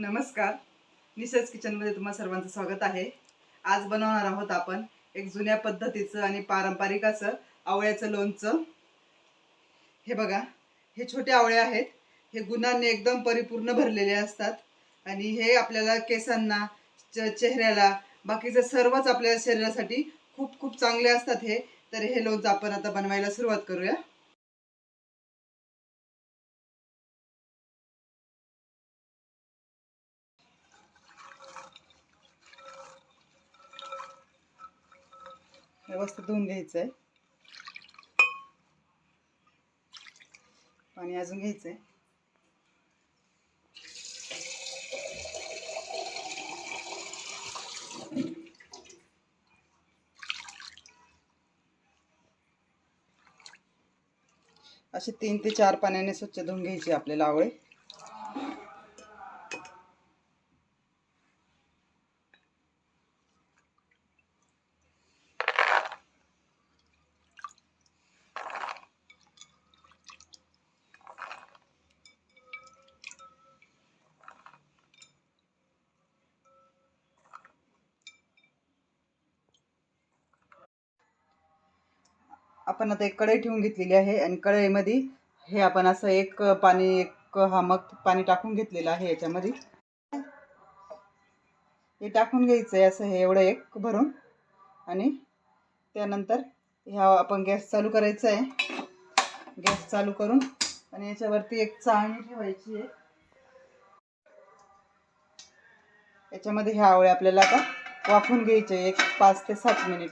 नमस्कार. निसर्ग किचनमध्ये तुम्हा सर्वांचं स्वागत आहे. आज बनवणार आहोत आपण एक जुन्या पद्धतीचं आणि पारंपरिक असं आवळ्याचं लोणचं. हे बघा हे छोटे आवळे आहेत. हे गुणांनी एकदम परिपूर्ण भरलेले असतात. आणि हे आपल्याला केसांना च- चेहऱ्याला बाकीचं सर्वच आपल्या शरीरासाठी खूप खूप चांगले असतात हे. तर हे लोणचं आपण आता बनवायला सुरुवात करूया. व्यवस्थित धुवून घ्यायचं आहे पाणी अजून घ्यायचं आहे असे तीन ते चार पाण्याने स्वच्छ धुवून घ्यायची आपल्याला आवळे आपण आता एक कढई ठेवून घेतलेली आहे आणि कढईमध्ये हे आपण असं एक पाणी एक हा मग पाणी टाकून घेतलेलं आहे याच्यामध्ये. हे टाकून घ्यायचं आहे असं हे एवढं एक भरून. आणि त्यानंतर ह्या आपण गॅस चालू करायचा आहे गॅस चालू करून आणि याच्यावरती एक चाळणी ठेवायची आहे. याच्यामध्ये ह्या आवळे आपल्याला आता वाफून घ्यायचे एक पाच ते सात मिनिट.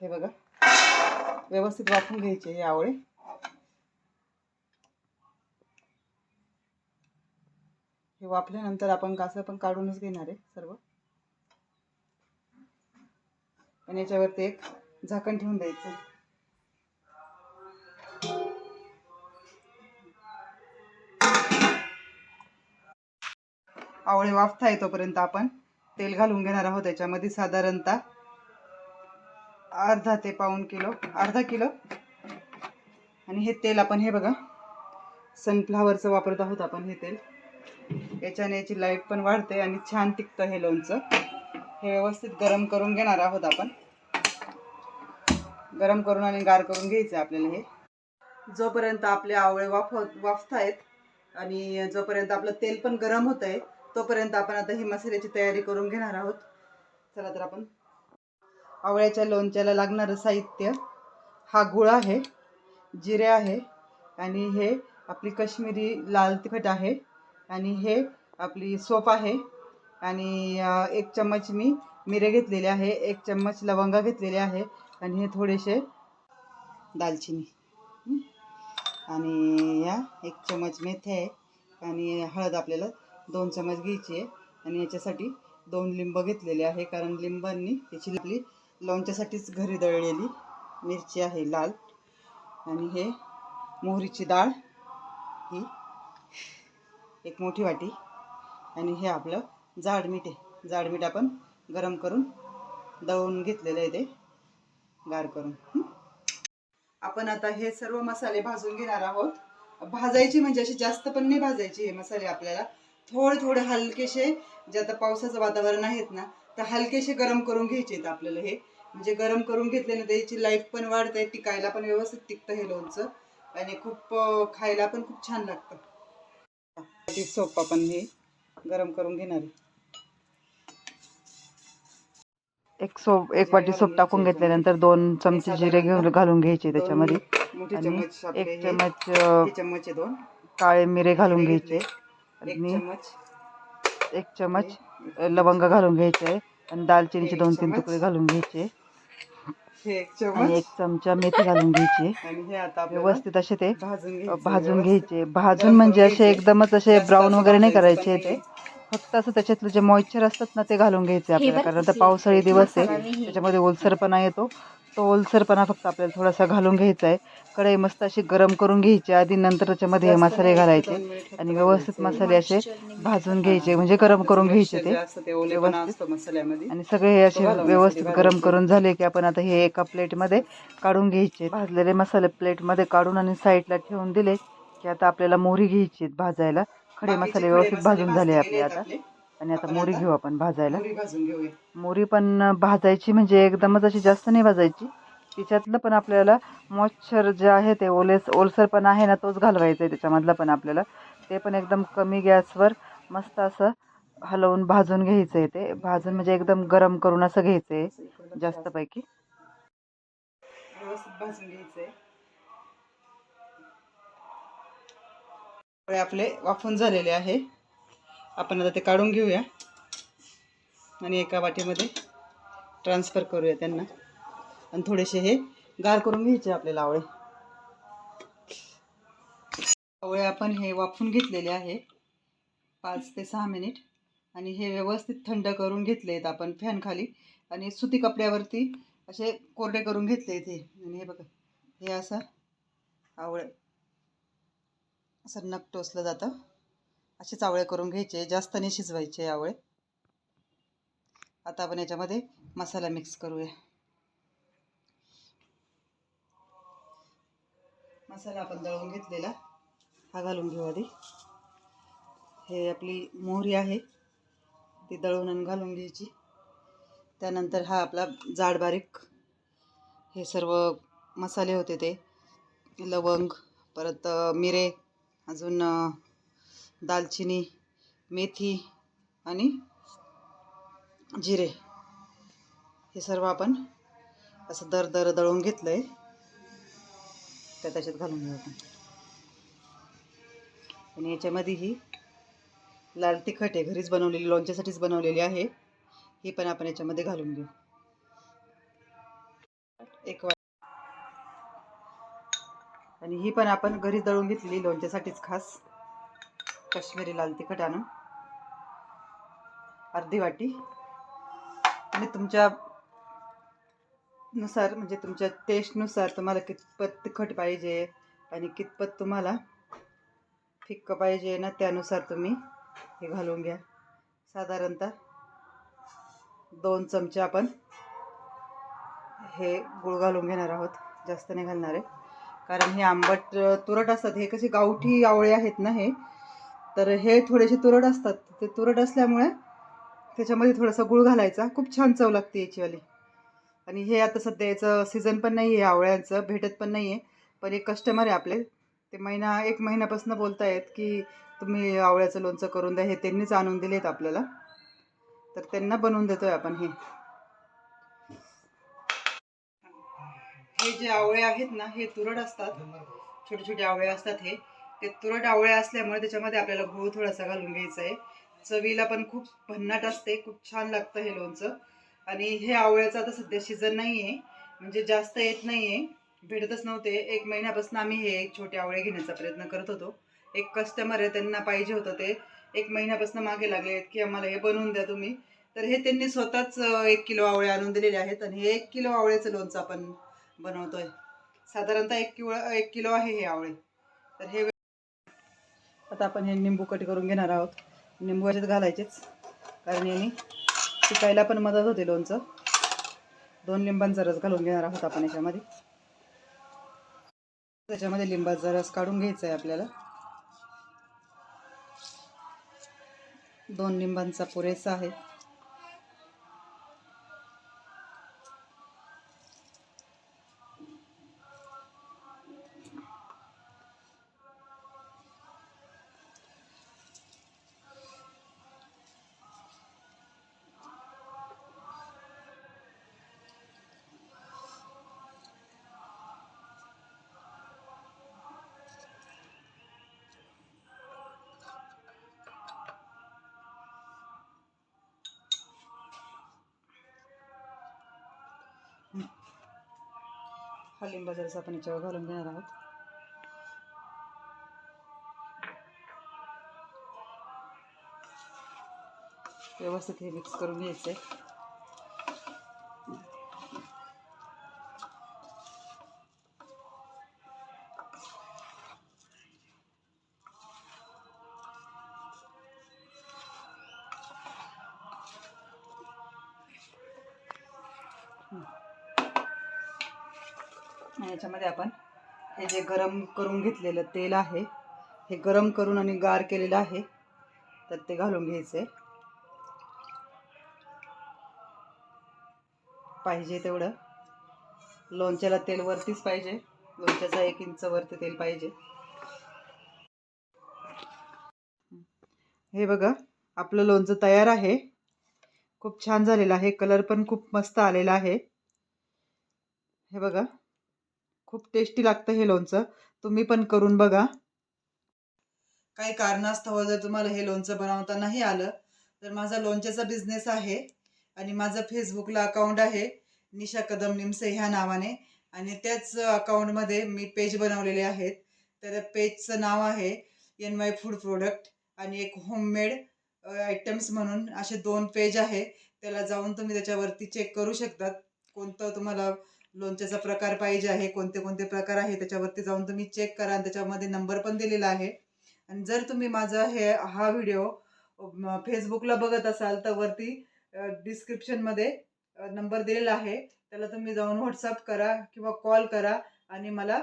हे बघा. व्यवस्थित वाफून घ्यायचे हे आवळे. हे वाफल्यानंतर आपण कासं पण काढूनच घेणार आहे सर्व. आणि याच्यावरती एक झाकण ठेवून द्यायचं. आवळे वाफता येतोपर्यंत आपण तेल घालून घेणार आहोत त्याच्यामध्ये साधारणतः. अर्धा ते पाऊण किलो अर्धा किलो. आणि हे तेल आपण हे बघा सनफ्लावरचं वापरत आहोत आपण हे तेल. याच्याने याची लाईफ पण वाढते आणि छान टिकतं हे लोणचं. हे व्यवस्थित गरम करून घेणार आहोत आपण. गरम करून आणि गार करून घ्यायचं आपल्याला हे. जोपर्यंत आपले आवळे वाफ वाफत आहेत आणि जोपर्यंत आपलं तेल पण गरम होत आहे तोपर्यंत आपण आता ही मसाल्याची तयारी करून घेणार आहोत. चला तर आपण आवळ्याच्या लोणच्याला लागणारं साहित्य. हा गुळ आहे जिरे आहे आणि हे आपली कश्मीरी लाल तिखट आहे आणि हे आपली सोप आहे आणि एक चम्मच मी मिरे घेतलेले आहे एक चम्मच लवंगा घेतलेले आहे आणि हे थोडेसे दालचिनी. आणि या एक चम्मच मेथी आहे आणि हळद आपल्याला दोन चम्मच घ्यायची आहे आणि याच्यासाठी दोन लिंब घेतलेले आहे कारण लिंबांनी त्याची आपली लोणच्यासाठीच घरी दळलेली मिरची आहे लाल. आणि हे मोहरीची डाळ ही एक मोठी वाटी. आणि हे आपलं जाड मीठ आहे. जाड मीठ आपण गरम करून दळून घेतलेलं आहे ते गार करून. आपण आता हे सर्व मसाले भाजून घेणार आहोत. भाजायची म्हणजे असे जास्त पण नाही भाजायचे हे मसाले आपल्याला थोडे थोडे हलकेसे जे आता पावसाचं वातावरण आहेत ना तर हलकेसे गरम करून घ्यायचे आहेत आपल्याला हे. म्हणजे गरम करून घेतल्याने त्याची लाईफ पण वाढते टिकायला पण व्यवस्थित टिकतं हे लोणचं. आणि खूप खायला पण खूप छान लागतं. सोप आपण हे गरम करून घेणार. एक सोप एक वाटी सोप टाकून घेतल्यानंतर दोन चमचे जिरे घेऊन घालून घ्यायचे त्याच्यामध्ये. आणि एक चमच काळे मिरे घालून घ्यायचे. एक आणि एक चमच लवंग घालून घ्यायचे आणि दालचिनीचे दोन तीन. तुकडे घालून घ्यायचे. हे एक आणि एक चमचा मेथी घालून घ्यायची. आणि हे आता आपल्याला व्यवस्थित असे ते भाजून घ्यायचं भाजून म्हणजे असे. एकदमच असे ब्राऊन वगैरे नाही करायचे ते फक्त असं त्याच्यातलं जे मॉइश्चर असतात ना ते घालून घ्यायचे आपल्याला. कारण आता पावसाळी दिवस आहे. त्याच्यामध्ये ओलसरपणा येतो तो ओलसरपणा फक्त आपल्याला थोडासा घालून घ्यायचा आहे कढई मस्त अशी गरम करून घ्यायची आधी नंतर त्याच्यामध्ये हे मसाले घालायचे आणि व्यवस्थित. मसाले असे भाजून घ्यायचे म्हणजे गरम करून घ्यायचे ते व्यवस्थित. आणि सगळे हे असे व्यवस्थित गरम. करून झाले की आपण आता हे एका प्लेटमध्ये काढून घ्यायचे भाजलेले मसाले प्लेटमध्ये काढून आणि साईडला ठेवून दिले की आता आपल्याला मोहरी घ्यायची आहेत भाजायला खडे मसाले व्यवस्थित भाजून झाले आपले आता. आणि आता मोरी घेऊ आपण भाजायला. मोहरी भाजून घेऊया. मोरी पण भाजायची म्हणजे एकदमच अशी जास्त नाही भाजायची. तिच्यातलं पण आपल्याला मॉइश्चर जे आहे ते ओलेस ओलसर पण आहे ना तोच घालवायचा आहे त्याच्यामधला पण आपल्याला. ते पण एकदम कमी गॅसवर मस्त असं हलवून भाजून घ्यायचं आहे ते. भाजून म्हणजे एकदम गरम करून असं घ्यायचं आहे जास्तपैकी. व्यवस्थित भाजून पोळे आपले वाफून झालेले आहे. आपण आता ते काढून घेऊया. आणि एका वाटीमध्ये ट्रान्सफर करूया त्यांना. आणि थोडेसे हे गार करून घ्यायचे आपल्याला आवळे. आवळे आपण हे वाफून घेतलेले आहे. पाच ते सहा मिनिट. आणि हे व्यवस्थित थंड करून घेतले आहेत आपण फॅनखाली आणि सुती कपड्यावरती असे कोरडे करून घेतले इथे आणि हे बघा हे असं आवळे. असं नक टोचलं जातं. असे आवळे करून घ्यायचे जास्त नाही शिजवायचे आवळे. आता आपण याच्यामध्ये मसाला मिक्स करूया. मसाला आपण दळून घेतलेला हा घालून घेऊ आधी. हे आपली मोहरी आहे ती दळून घालून घ्यायची. त्यानंतर हा आपला जाड बारीक हे सर्व मसाले होते ते लवंग परत मिरे अजून दालचिनी मेथी आणि जिरे. हे सर्व आपण असं दर दर दळून घेतलं आहे त्या त्याच्यात घालून घेऊ आपण. आणि याच्यामध्ये ही लाल तिखट आहे. घरीच बनवलेली लोणच्यासाठीच बनवलेली आहे. ही पण आपण याच्यामध्ये घालून घेऊ. एक वाट. आणि ही पण आपण घरीच दळून घेतलेली लोणच्यासाठीच खास. काश्मिरी लाल तिखट आणून अर्धी वाटी. आणि तुमच्या नुसार म्हणजे तुमच्या टेस्टनुसार तुम्हाला कितपत तिखट पाहिजे आणि कितपत तुम्हाला फिक्क पाहिजे ना त्यानुसार तुम्ही हे घालून घ्या. साधारणतः दोन चमचे आपण हे गुळ घालून घेणार आहोत. जास्त नाही घालणार आहे. कारण हे आंबट तुरट असतात. हे कसे गावठी आवळे आहेत ना हे. तर हे थोडेसे तुरड असतात. ते तुरड असल्यामुळे त्याच्यामध्ये थोडासा गुळ घालायचा. खूप छान चव लागते याचीवाली. आणि हे आता सध्या याचं सीझन पण नाही आहे आवळ्यांचं. भेटत पण नाही आहे पण एक कस्टमर आहे आपले. ते महिना एक महिन्यापासून बोलत आहेत की तुम्ही आवळ्याचं लोणचं करून द्या. हे त्यांनीच आणून दिलेत आपल्याला. तर त्यांना बनवून देतोय आपण हे. हे जे आवळे आहेत ना हे तुरड असतात. छोटे छोटे आवळे असतात हे. ते तुरट आवळे असल्यामुळे त्याच्यामध्ये आपल्याला गूळ थोडासा घालून घ्यायचा आहे. चवीला पण खूप भन्नाट असते खूप छान लागतं हे लोणचं. आणि हे आवळ्याचं आता सध्या सीझन नाही आहे म्हणजे जास्त येत नाही आहे भेटतच नव्हते. एक महिन्यापासून आम्ही हे छोटे आवळे घेण्याचा प्रयत्न करत होतो. एक कस्टमर आहे त्यांना पाहिजे होतं ते. एक महिन्यापासून मागे लागले आहेत की आम्हाला हे बनवून द्या तुम्ही. तर हे त्यांनी स्वतःच एक किलो आवळे आणून दिलेले आहेत आणि हे एक किलो आवळ्याचं लोणचं आपण बनवतोय. साधारणतः एक किलो एक किलो आहे हे आवळे. तर हे आता आपण हे निंबू कट करून घेणार आहोत. निंबू याच्यात घालायचेच कारण याने शिकायला पण मदत होते लोणचं. दोन लिंबांचा रस घालून घेणार आहोत आपण याच्यामध्ये. त्याच्यामध्ये लिंबाचा रस काढून घ्यायचा आहे आपल्याला. दोन लिंबांचा पुरेसा आहे. हा लिंबाचा रस आपण याच्यावर घालून घेणार आहोत. व्यवस्थित हे मिक्स करून घ्यायचं आहे याच्यामध्ये आपण हे जे गरम करून घेतलेलं तेल आहे हे गरम करून आणि गार केलेलं आहे तर ते घालून घ्यायचे. पाहिजे तेवढं. लोणच्याला तेल वरतीच पाहिजे. लोणच्याचा एक इंच वरती तेल पाहिजे. हे बघा आपलं लोणचं तयार आहे. खूप छान झालेलं आहे. कलर पण खूप मस्त आलेला आहे. हे बघा. खूप टेस्टी लागतं हे लोणचं. तुम्ही पण करून बघा. काही कारणास्तव जर तुम्हाला हे लोणचं बनवता नाही आलं तर माझा लोणच्याचा बिझनेस आहे आणि माझं फेसबुकला अकाउंट आहे निशा कदम निमसे ह्या नावाने. आणि त्याच अकाउंटमध्ये मी पेज बनवलेले आहेत. तर पेजचं नाव आहे एन वाय फूड प्रोडक्ट आणि एक होममेड आयटम्स म्हणून असे दोन पेज आहे. त्याला जाऊन तुम्ही त्याच्यावरती चेक करू शकतात. कोणतं तुम्हाला लोणच्याचा प्रकार पाहिजे आहे कोणते कोणते प्रकार आहे त्याच्यावरती जाऊन तुम्ही चेक करा आणि त्याच्यामध्ये नंबर पण दिलेला आहे. आणि जर तुम्ही माझा हे हा व्हिडिओ फेसबुकला बघत असाल तर वरती डिस्क्रिप्शनमध्ये नंबर दिलेला आहे. त्याला तुम्ही जाऊन व्हॉट्सअप करा किंवा कॉल करा आणि मला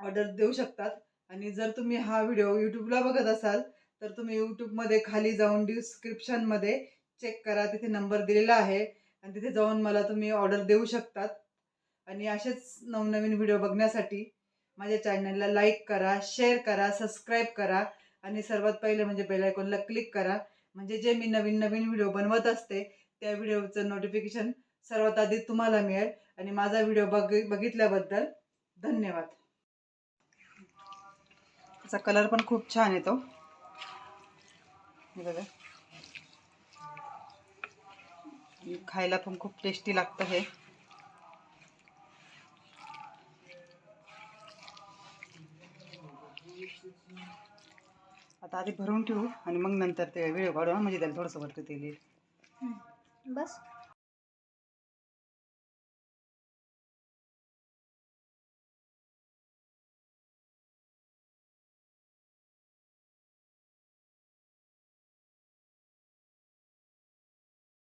ऑर्डर देऊ शकतात. आणि जर तुम्ही हा व्हिडिओ यूट्यूबला बघत असाल तर तुम्ही यूट्यूबमध्ये खाली जाऊन डिस्क्रिप्शनमध्ये चेक करा. तिथे नंबर दिलेला आहे. आणि तिथे जाऊन मला तुम्ही ऑर्डर देऊ शकतात. आणि असेच नवनवीन व्हिडिओ बघण्यासाठी माझ्या चॅनलला लाईक करा शेअर करा सबस्क्राईब करा आणि सर्वात पहिले म्हणजे बेल आयकॉनला क्लिक करा. म्हणजे जे मी नवीन नवीन व्हिडिओ बनवत असते त्या व्हिडिओचं नोटिफिकेशन सर्वात आधी तुम्हाला मिळेल. आणि माझा व्हिडिओ बघ बघितल्याबद्दल धन्यवाद. त्याचा कलर पण खूप छान येतो. बघा आणि खायला पण खूप टेस्टी लागतं हे. आता आधी भरून ठेवू आणि मग नंतर ते वेळ काढू म्हणजे त्याला थोडंसं वरती तेल येईल. बस.